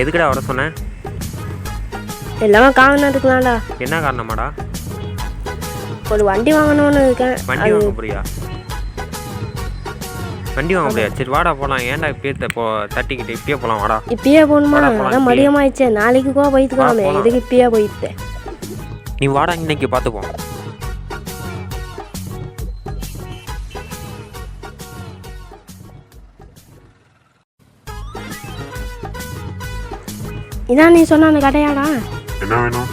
எதுக்குடா வர சொன்னேன் எல்லாமே காரணம் இருக்கலாம்டா என்ன காரணமாடா? ஒரு வண்டி வாங்கணும்னு இருக்கேன். வண்டி வாங்க போறியா? வண்டி வாங்க முடியாது சரி வாடா போகலாம் ஏன்டா இப்பயே போ தட்டிக்கிட்டு இப்பயே போகலாம் வாடா. இப்பயே போகணுமா? போலாம், அதான். மதியமாயிடுச்சே. நாளைக்கு கூட போலாம். இதுக்கு இப்பயே போயிட்டு? நீ வாடா இன்னைக்கு பார்த்துப்போம் இதான் நீ சொன்ன அந்த கடையாடா. என்ன வேணும்?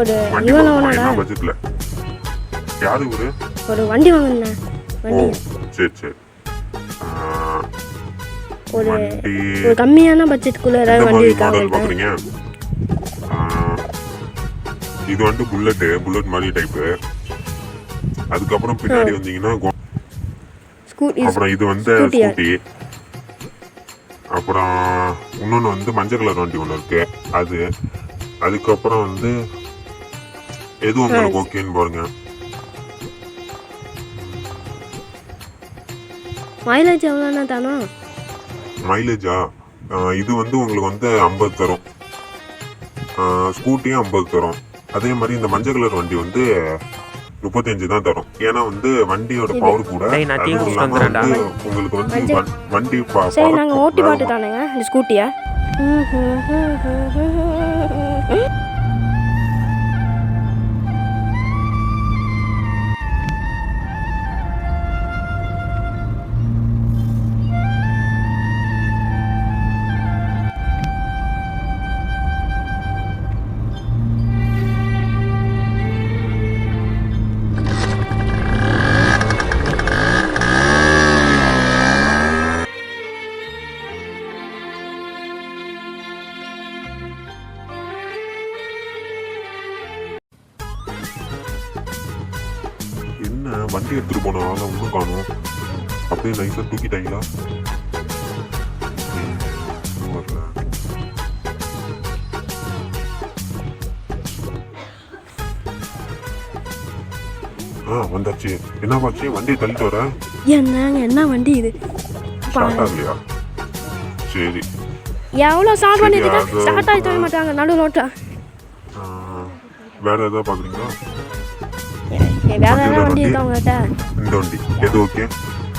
ஒரு வண்டி இவன் என்ன பட்ஜெட்ல யாரு ஊரு? ஒரு வண்டி வாங்கினேன். வண்டி. சரி சரி. ஒரு ஒரு கம்மியான பட்ஜெட்டுக்குள்ள ஏதாவது வண்டி இருக்கா பாக்குறீங்க? இது வந்து புல்லட்டு புல்லட் மாதிரி டைப்பு அதுக்கப்புறம் பின்னாடி வந்தீங்கன்னா ஸ்கூட்டி அப்புறம் இது வந்து? ஸ்கூட்டி அப்புறம் இன்னொன்று வந்து மஞ்சள் கலர் வண்டி ஒன்று இருக்கு. அது அதுக்கப்புறம் வந்து எது உங்களுக்கு ஓகேன்னு பாருங்க. மைலேஜ் எவ்வளோண்ணா தானோ? மைலேஜா இது வந்து உங்களுக்கு வந்து ஐம்பது தரும். ஸ்கூட்டியும் ஐம்பது தரும். அதே மாதிரி இந்த மஞ்சள் கலர் வண்டி வந்து முப்பத்தஞ்சு தான் தரும். ஏன்னா வந்து வண்டியோட பவர் கூட உங்களுக்கு வந்து வண்- வண்டி ப- சரி நாங்கள் ஓட்டி பாட்டு தானேங்க? இந்த ஸ்கூட்டியை என்ன? வண்டி எடுத்துட்டு போன ஆளை ஒன்றும் காணும். அப்படியே நைஸா தூக்கிட்டாங்களா? வரல. ஆ வந்தாச்சு. என்ன பாச்சு வண்டியை தள்ளிட்டு வர? என்னங்க என்ன வண்டி இது? ஸ்டார்ட் ஆகலையா? சரி. எவ்வளோ ஸ்டார்ட் பண்ணிட்டு ஸ்டார்ட் ஆகி தர மாட்டாங்க நடு ரோட்டா வேற ஏதாவது பாக்குறீங்களா? வேற ஏதாவது வண்டி இருக்கா உங்கள்கிட்ட இந்த வண்டி. எது ஓகே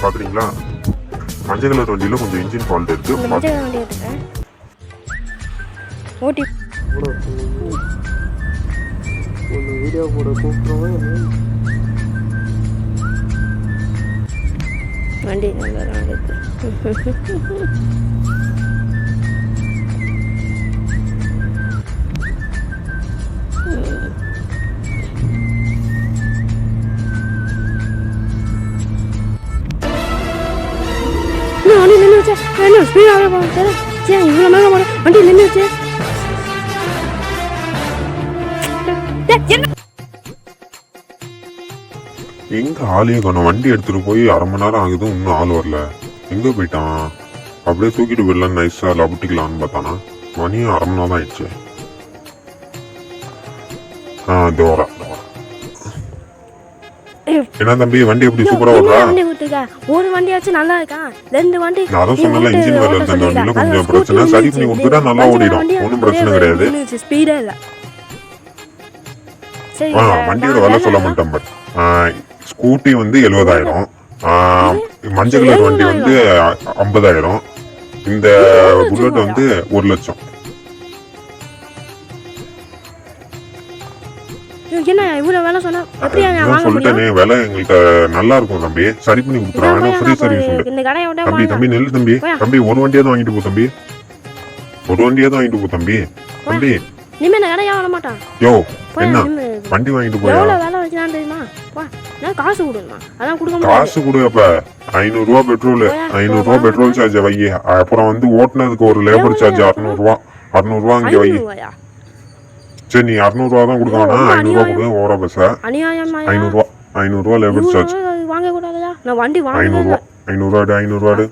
பாக்குறீங்களா மஞ்சள் கலர் வண்டியில கொஞ்சம் இன்ஜின் ஃபால்ட் இருக்கு. இந்த மஞ்சள் கலர் வண்டி எடுத்துக்கிறேன். ஓட்டி. வீடியோ போட கூப்பிட்றவங்க வண்டி நல்லா இருக்கு. நின்று ஸ்பீட் ஆக ஸ்பீடாகவே சார் சே இவ்வளோ மேலே போகிறேன் வண்டி நின்றுச்சு எங்க ஆளையும் காணும் வண்டி எடுத்துட்டு போய் அரை மணி நேரம் ஆகுது இன்னும் ஆள் வரல. எங்க போயிட்டான்? அப்படியே தூக்கிட்டு போயிடலாம் நைஸா லபட்டிக்கலாம்னு பார்த்தானா? மணியும் அரை மணி நேரம் ஆயிடுச்சு. ஆ தோரா என்ன தம்பி வண்டி எப்படி சூப்பரா ஓடுறா வண்டி விட்டுருக்க ஒரு வண்டியாச்சும் நல்லா இருக்கா? ரெண்டு வண்டி. நான் அதான் சொன்னல இன்ஜின் வேலை ஓட்ட இருந்த வண்டியில. கொஞ்சம் பிரச்சனை. சரி பண்ணி. கொடுத்துட்டா நல்லா ஓடிடும் ஒன்றும் பிரச்சனை கிடையாது. ஏ இல்ல. ஆ வண்டியோட வேலை சொல்ல மாட்டேன் பட் ஸ்கூட்டி வந்து எழுபதாயிரம் மஞ்சள் கலர் வண்டி வந்து ஐம்பதாயிரம் இந்த புல்லட் வந்து ஒரு லட்சம். என்ன இவ்வளவு வேலை சொன்னா எப்படி நான் வாங்க சொல்லிட்டேனே விலை எங்கள்கிட்ட நல்லா இருக்கும் தம்பி. சரி பண்ணி ஏன்னா போய் ஃப்ரீ சர்வீஸ் உண்டு இந்த கடையை விட தம்பி. தம்பி நெல் தம்பி. தம்பி ஒரு வண்டியாவது வாங்கிட்டு போ தம்பி. ஒரு வண்டியாவது வாங்கிட்டு போ தம்பி. தம்பி. இனிமே இந்த கடையா வர மாட்டான் யோ என்ன? வண்டி வாங்கிட்டு போயா? எவ்வளவு வேலை வச்சுதான் தெரியுமா? வா நான் காசு கொடுமா. அதான் கொடுக்க காசு கொடு அப்ப. ஐநூறு ரூபா பெட்ரோல் போயா, ஐநூறு ரூபா போயா. பெட்ரோல் சார்ஜ் வை. அப்புறம் வந்து ஓட்டுனதுக்கு ஒரு லேபர்? சார்ஜ் அறுநூறு ரூபா அறுநூறு ரூபா இங்க வை. சரி நீ அறுநூறு ரூபா தான் கொடுக்க வேணாம் ரொம்ப ஐநூறு ரூபா அநியாயம். கொடு ஓர பஸ்ஸ அநியாயமா ஐநூறு ரூபா ஐநூறு ரூபா லேபர் சார்ஜ் வாங்க கூடாதா நான் வண்டி வாங்க ஐநூறு ரூபா ஐநூறு ரூபாடு ஐநூறு ரூபாடு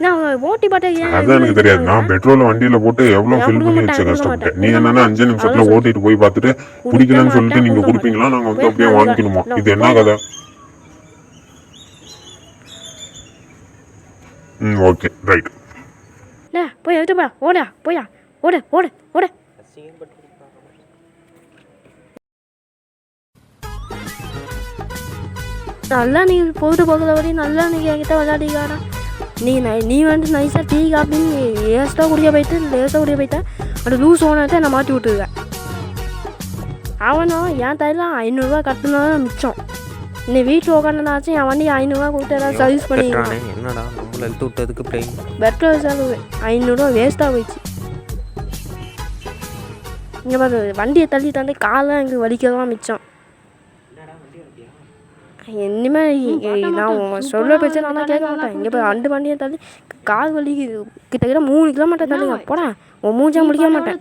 நான் ஓட்டி பாட்டு ஏன் அதான் எனக்கு தெரியாது? நான் பெட்ரோல் வண்டியில போட்டு எவ்வளவு ஃபில் கொடுக்க பண்ணி வச்ச கொடுக்க கஷ்டப்பட்டேன். நீ என்னன்னா அஞ்சு நிமிஷத்துல ஓட்டிட்டு போய் பார்த்துட்டு கொடுக்க பிடிக்கலன்னு சொல்லிட்டு நீங்க கொடுக்க கொடுப்பீங்களா? நாங்க வந்து அப்படியே வாங்கிக்கணுமா? இது என்ன கதை? ம் ஓகே ரைட். டே போய் எடுத்து போயா ஓடா போயா ஓடு ஓடு ஓடு நல்லா நீ பொழுது போகிற வரையும் நல்லா நீ என்கிட்ட விளையாடிக்காரா. நீ நை வந்து நைஸாக டீ காப்பின்னு லேஸ்ட்டாக குடிக்க போயிட்டு லேஸ்ட்டாக குடிக்க போயிட்டா அந்த லூஸ் ஓனர்கிட்ட என்னை மாட்டி விட்டுருக்க அவனும் என் தைரியம் ஐநூறுரூவா கட்டினாலும் மிச்சம். நீ வீட்டில் உட்காந்துனாச்சும் என் வண்டி ஐநூறுரூவா கொடுத்து ஏதாவது சர்வீஸ் பண்ணிக்கலாம் கட்டுறானே என்னடா நம்மள இழுத்து விட்டதுக்கு பெட்ரோல் செலவு ஐநூறுரூவா வேஸ்ட்டாக போயிடுச்சு. இங்கே பாரு வண்டியை தள்ளி தள்ளி காலாம் எனக்கு வலிக்கதான் மிச்சம். இனிமேல் நான் சொல்ல பேச்சு நான் கேட்க மாட்டேன். இங்கே போய் ரெண்டு வண்டியை தள்ளி கால் வலி கிட்டத்தட்ட மூணு கிலோமீட்டர் தள்ளிங்க. போடா உன் மூஞ்சா முடிக்க மாட்டேன்.